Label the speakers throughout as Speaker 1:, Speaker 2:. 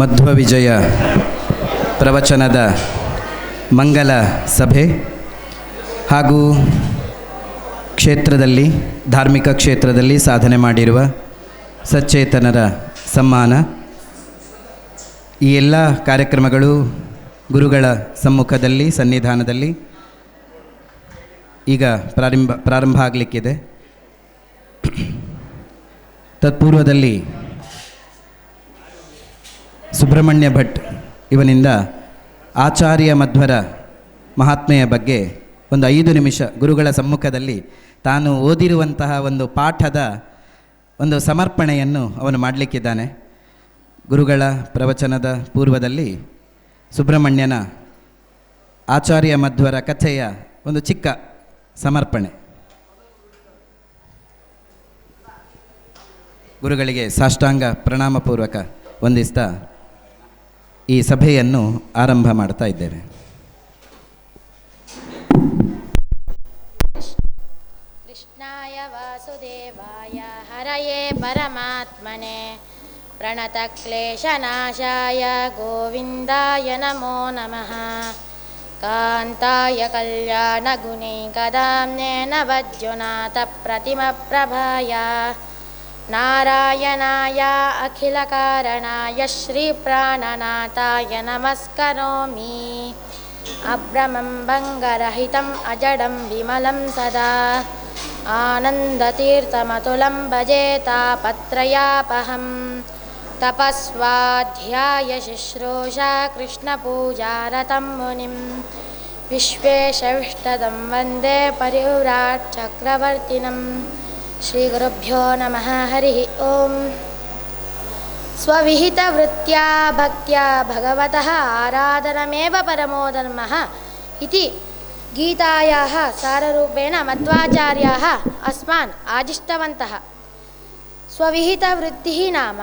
Speaker 1: ಮಧ್ವ ವಿಜಯ ಪ್ರವಚನದ ಮಂಗಲ ಸಭೆ ಹಾಗೂ ಕ್ಷೇತ್ರದಲ್ಲಿ, ಧಾರ್ಮಿಕ ಕ್ಷೇತ್ರದಲ್ಲಿ ಸಾಧನೆ ಮಾಡಿರುವ ಸಚ್ಚೇತನರ ಸಮ್ಮಾನ. ಈ ಎಲ್ಲ ಕಾರ್ಯಕ್ರಮಗಳು ಗುರುಗಳ ಸಮ್ಮುಖದಲ್ಲಿ, ಸನ್ನಿಧಾನದಲ್ಲಿ ಈಗ ಪ್ರಾರಂಭ ಪ್ರಾರಂಭ ಆಗಲಿಕ್ಕಿದೆ. ತತ್ಪೂರ್ವದಲ್ಲಿ ಸುಬ್ರಹ್ಮಣ್ಯ ಭಟ್ ಇವನಿಂದ ಆಚಾರ್ಯ ಮಧ್ವರ ಮಹಾತ್ಮೆಯ ಬಗ್ಗೆ ಒಂದು ಐದು ನಿಮಿಷ ಗುರುಗಳ ಸಮ್ಮುಖದಲ್ಲಿ ತಾನು ಓದಿರುವಂತಹ ಒಂದು ಪಾಠದ ಒಂದು ಸಮರ್ಪಣೆಯನ್ನು ಅವನು ಮಾಡಲಿಕ್ಕಿದ್ದಾನೆ. ಗುರುಗಳ ಪ್ರವಚನದ ಪೂರ್ವದಲ್ಲಿ ಸುಬ್ರಹ್ಮಣ್ಯನ ಆಚಾರ್ಯ ಮಧ್ವರ ಕಥೆಯ ಒಂದು ಚಿಕ್ಕ ಸಮರ್ಪಣೆ. ಗುರುಗಳಿಗೆ ಸಾಷ್ಟಾಂಗ ಪ್ರಣಾಮಪೂರ್ವಕ ವಂದಿಸ್ತಾ ಈ ಸಭೆಯನ್ನು ಆರಂಭ ಮಾಡ್ತಾ ಇದ್ದೇವೆ
Speaker 2: कृष्णाय वासुदेवाय हरये परमात्मने प्रणतक्लेशनाशाय गोविन्दाय नमो नमः कान्ताय कल्याणगुणैकदाम्ने नवद्युनाथप्रतिमप्रभाय नारायणाय अखिलकारणाय श्रीप्राणनाथाय नमस्करोमि। अभ्रमं भङ्गरहितम् अजडं विमलं सदा। आनन्दतीर्थमतुलं भजे तापत्रयापहं तपस्वाध्याय शुश्रूषा कृष्णपूजारतं मुनिं विश्वेशविष्टदं वन्दे परिव्राट् चक्रवर्तिनं श्रीगुरुभ्यो नमः हरिः ओम्। स्वविहितवृत्त्या भक्त्या भगवतः आराधनमेव परमो धर्मः इति गीतायाः साररूपेण मध्वाचार्याः अस्मान् आदिष्टवन्तः। स्वविहितवृत्तिः नाम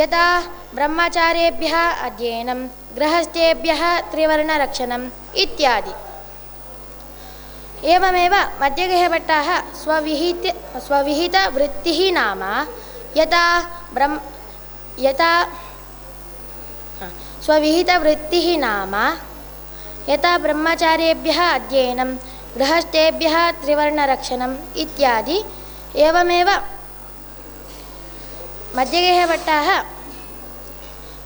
Speaker 2: यदा ब्रह्मचार्येभ्यः अध्ययनं गृहस्थेभ्यः त्रिवर्णरक्षणम् इत्यादि एवमेव मध्यगृहभट्टाः स्वविहित स्वविहितवृत्तिः नाम यथा ब्रह्म यथा स्वविहितवृत्तिः नाम यथा ब्रह्मचार्येभ्यः अध्ययनं गृहस्थेभ्यः त्रिवर्णरक्षणम् इत्यादि। एवमेव मध्यगेहभट्टाः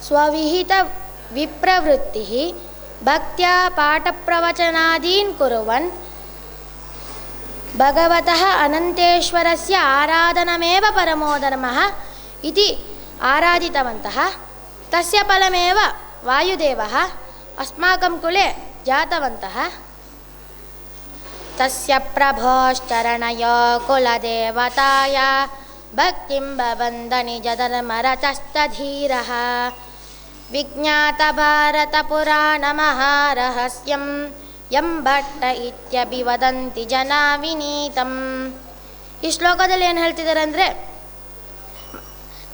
Speaker 2: स्वविहितविप्रवृत्तिः भक्त्या पाठप्रवचनादीन् कुर्वन् भगवतः अनन्तेश्वरस्य आराधनमेव परमो धर्मः इति आराधितवन्तः। तस्य फलमेव वायुदेवः अस्माकं कुले जातवन्तः। तस्य प्रभोश्चरणयो कुलदेवताय भक्तिं भवन्द निजधर्मरतस्तधीरः विज्ञातभारतपुराणमहारहस्यं यं ಭಟ್ಟ ಇತ್ಯಭಿವದಂತಿ ಜನ ವಿನೀತಂ ಈ ಶ್ಲೋಕದಲ್ಲಿ ಏನು ಹೇಳ್ತಿದ್ದಾರೆ ಅಂದರೆ,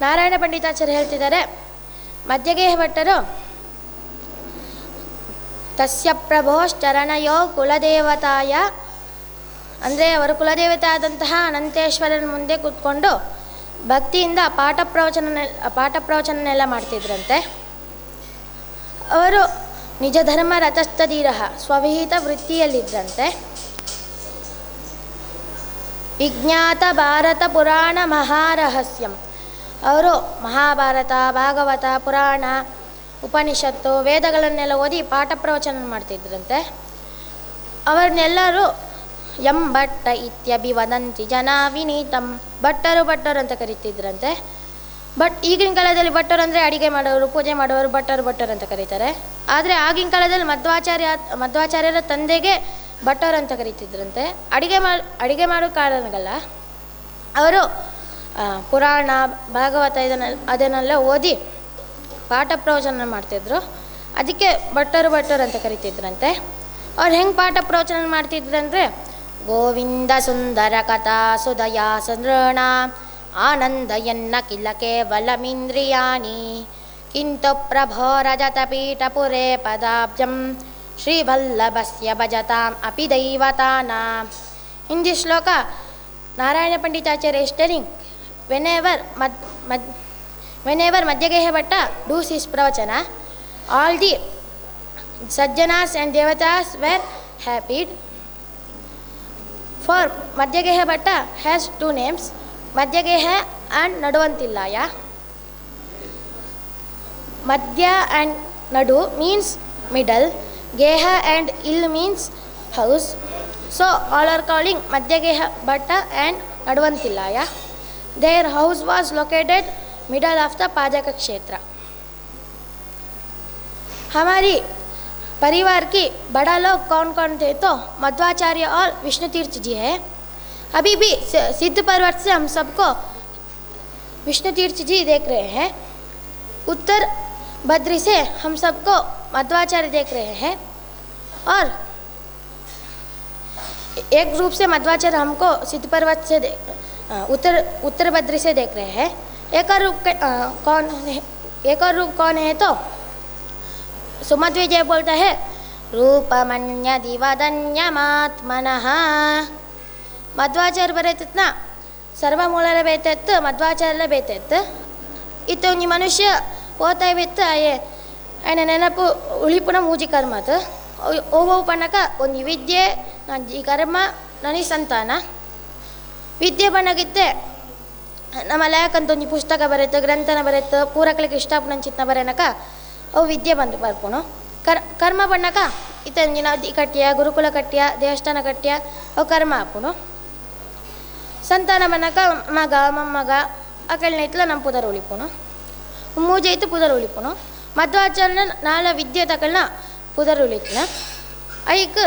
Speaker 2: ನಾರಾಯಣ ಪಂಡಿತಾಚಾರ್ಯ ಹೇಳ್ತಿದ್ದಾರೆ, ಮಧ್ಯಗೇಹ ಭಟ್ಟರು, ತಸ್ಯ ಪ್ರಭೋಶ್ಚರಣಯೋ ಕುಲದೇವತಾಯ ಅಂದರೆ ಅವರು ಕುಲದೇವತೆ ಆದಂತಹ ಅನಂತೇಶ್ವರನ ಮುಂದೆ ಕೂತ್ಕೊಂಡು ಭಕ್ತಿಯಿಂದ ಪಾಠ ಪ್ರವಚನ, ಪಾಠ ಪ್ರವಚನನೆಲ್ಲ ಮಾಡ್ತಿದ್ರಂತೆ. ಅವರು ನಿಜ ಧರ್ಮ ರಥಸ್ಥಧೀರ ಸ್ವವಿಹಿತ ವೃತ್ತಿಯಲ್ಲಿದ್ದಂತೆ ವಿಜ್ಞಾತ ಭಾರತ ಪುರಾಣ ಮಹಾರಹಸ್ಯಂ. ಅವರು ಮಹಾಭಾರತ, ಭಾಗವತ, ಪುರಾಣ, ಉಪನಿಷತ್ತು, ವೇದಗಳನ್ನೆಲ್ಲ ಓದಿ ಪಾಠ ಪ್ರವಚನ ಮಾಡ್ತಿದ್ರಂತೆ. ಅವ್ರನ್ನೆಲ್ಲರೂ ಎಂ ಭಟ್ಟ ಇತ್ಯಭಿವದಂತಿ ಜನ ವಿನೀತಂ ಭಟ್ಟರು ಭಟ್ಟರು ಅಂತ ಕರೀತಿದ್ರಂತೆ. ಬಟ್ ಈಗಿನ ಕಾಲದಲ್ಲಿ ಭಟ್ಟರು ಅಂದರೆ ಅಡಿಗೆ ಮಾಡೋರು, ಪೂಜೆ ಮಾಡೋರು ಭಟ್ಟರು ಭಟ್ಟರು ಅಂತ ಕರೀತಾರೆ. ಆದರೆ ಆಗಿನ ಕಾಲದಲ್ಲಿ ಮಧ್ವಾಚಾರ್ಯ, ಮಧ್ವಾಚಾರ್ಯರ ತಂದೆಗೆ ಭಟ್ಟರು ಅಂತ ಕರೀತಿದ್ರಂತೆ. ಅಡಿಗೆ ಮಾ, ಅಡಿಗೆ ಮಾಡೋ ಕಾರಣಗಲ್ಲ. ಅವರು ಪುರಾಣ, ಭಾಗವತ ಇದನ್ನೆಲ್ಲ ಅದನ್ನೆಲ್ಲ ಓದಿ ಪಾಠ ಪ್ರವಚನ ಮಾಡ್ತಿದ್ರು. ಅದಕ್ಕೆ ಭಟ್ಟರು ಭಟ್ಟರು ಅಂತ ಕರಿತಿದ್ರಂತೆ. ಅವ್ರು ಹೆಂಗೆ ಪಾಠ ಪ್ರವಚನ ಮಾಡ್ತಿದ್ರಂದರೆ ಗೋವಿಂದ ಸುಂದರ ಕಥಾ ಸುದಯಾ ಸಂದೃಣ आनंदयन्न किल केवलमींद्रििया किंतु प्रभो रजतपीठपुरे पदाब्जम श्रीवल्लभ से भजताम अपि दैवता in the shloka Narayana Panditacharya telling whenever whenever Madhyageha Bhatta do sees pravachan all the sajjanas and devatas were happy for Madhyageha Bhatta has two names Madhyageha and ನಡುವಂತಿಲ್ಲಾಯ ಮಧ್ಯ and nadu means middle geha and ಇಲ್ means house so all are calling Madhyageha Bhatta and Naduvantillaya their house was located middle of the Pajaka क्षेत्र हमारी परिवार की बड़ा लोग कौन कौन थे तो मध्वाचार्य और विष्णु तीर्थ जी है अभी भी सिद्ध पर्वत से हम सबको विष्णु तीर्थ जी देख रहे हैं। उत्तर बद्री से हम सबको मध्वाचार्य देख रहे हैं। और एक रूप से मध्वाचार्य हमको सिद्ध पर्वत से उत्तर उत्तर बद्री से देख रहे हैं। एक और रूप कौन है, एक और रूप कौन है तो? सुमध् विजय बोलता है रूपमन्य दिवदन्यमात्मनः ಮಧ್ವಾಚಾರ್ಯ ಬರೈತತ್ನ? ಸರ್ವ ಮೂಲರ ಬೇತತ್ತು ಮಧ್ವಾಚಾರ್ಯರ ಬೇತತ್ತು. ಇತ್ತು ಒಂಜಿ ಮನುಷ್ಯ ಓದ್ತಾ ಇತ್ತು ಆಯೆ ಆಯ್ನ ನೆನಪು ಉಳಿಪುನ ಮೂಜಿ ಕರ್ಮತ್ ಓವೋ ಪಣ್ಣಕ ಒಂದು ವಿದ್ಯೆ ನನ್ನ ಕರ್ಮ ನನಗೆ ಸಂತಾನ. ವಿದ್ಯೆ ಬಣ್ಣಗಿತ್ತೆ ನಮ್ಮ ಲೇಖಂತ ಒಂದು ಪುಸ್ತಕ ಬರೆತು ಗ್ರಂಥನ ಬರೆತು ಪೂರಕಲಿಕ್ಕೆ ಇಷ್ಟಾಪನ ಚಿತ್ನ ಬರೆನಕ, ಅವು ವಿದ್ಯೆ ಬಂದು ಬರ್ಪುಣು ಕರ್, ಕರ್ಮ ಬಣ್ಣಕ ಇತ್ತ ಕಟ್ಯ ಗುರುಕುಲ ಕಟ್ಟಿಯ, ದೇವಸ್ಥಾನ ಕಟ್ಟಿಯ, ಅವು ಕರ್ಮ ಹಾಪುಣು ಮನಕ ಮಗ, ಮಮ್ಮಗ, ಅಕಲ್ನ ಇತ್ಲ ನಮ್ಮ ಪುದರ್ ಉಳಿಪುನು ಮೂಜೆ ಇತ್ತು ಪುದರ್ ಉಳಿಪುನು ಮಧ್ವಾಚಾರ್ಯನ ನಾಳ ವಿದ್ಯೆ ತಕಲ್ನ ಪುದರ್ ಉಳಿತ್ನ. ಐಕ್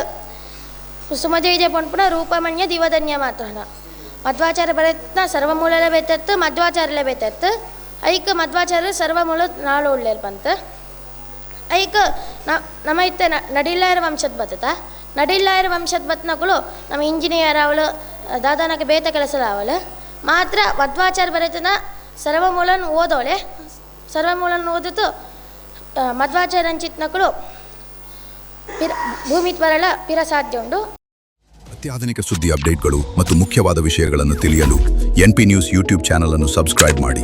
Speaker 2: ಸುಮದೇವಿಜಯ ಪೊನ್ಪುನ ರೂಪಮಣ್ಯ ದಿವಧನ್ಯ ಮಾತ್ರನ ಮಧ್ವಾಚಾರ್ಯ ಬರೆತ್ನ ಸರ್ವಮೂಲಲ ಬೇತತ್ತು, ಮಧ್ವಾಚಾರ್ಯಲೆ ಬೇತತ್ತು. ಐಕ್ ಮಧ್ವಾಚಾರ್ಯ ಸರ್ವಮೂಲ ನಾಳು ಉಳ್ಳೇಲ್ ಬಂತು ಐಕ್ ನಮ್ಮ ಇತ್ತೆ ನಡಿಲ್ಲಾಯರ ವಂಶದ ಬತ್ತತ. ನಡಿಲ್ಲಾಯರ ವಂಶದ ಬತ್ನಗಳು ನಮ್ಮ ಇಂಜಿನಿಯರ್ ಅವಳು ದಾದಾನಕ್ಕೆ ಬೇತ ಕೆಲಸ ಅವಳು. ಮಾತ್ರ ಮಧ್ವಾಚಾರ್ಯ ಬರೆತನ ಸರ್ವಮೂಲನ್ ಓದೋಳೆ. ಸರ್ವಮೂಲನ್ ಓದಿತು ಮಧ್ವಾಚಾರ್ಯ ಅಂಚಿತ್ನಗಳು ಪಿರ, ಭೂಮಿ ತ್ವರಳ ಪಿರ ಸಾಧ್ಯ ಉಂಡು.
Speaker 3: ಅತ್ಯಾಧುನಿಕ ಸುದ್ದಿ ಅಪ್ಡೇಟ್ಗಳು ಮತ್ತು ಮುಖ್ಯವಾದ ವಿಷಯಗಳನ್ನು ತಿಳಿಯಲು ಎನ್ಪಿ ನ್ಯೂಸ್ ಯೂಟ್ಯೂಬ್ ಚಾನಲ್ ಅನ್ನು ಸಬ್ಸ್ಕ್ರೈಬ್ ಮಾಡಿ.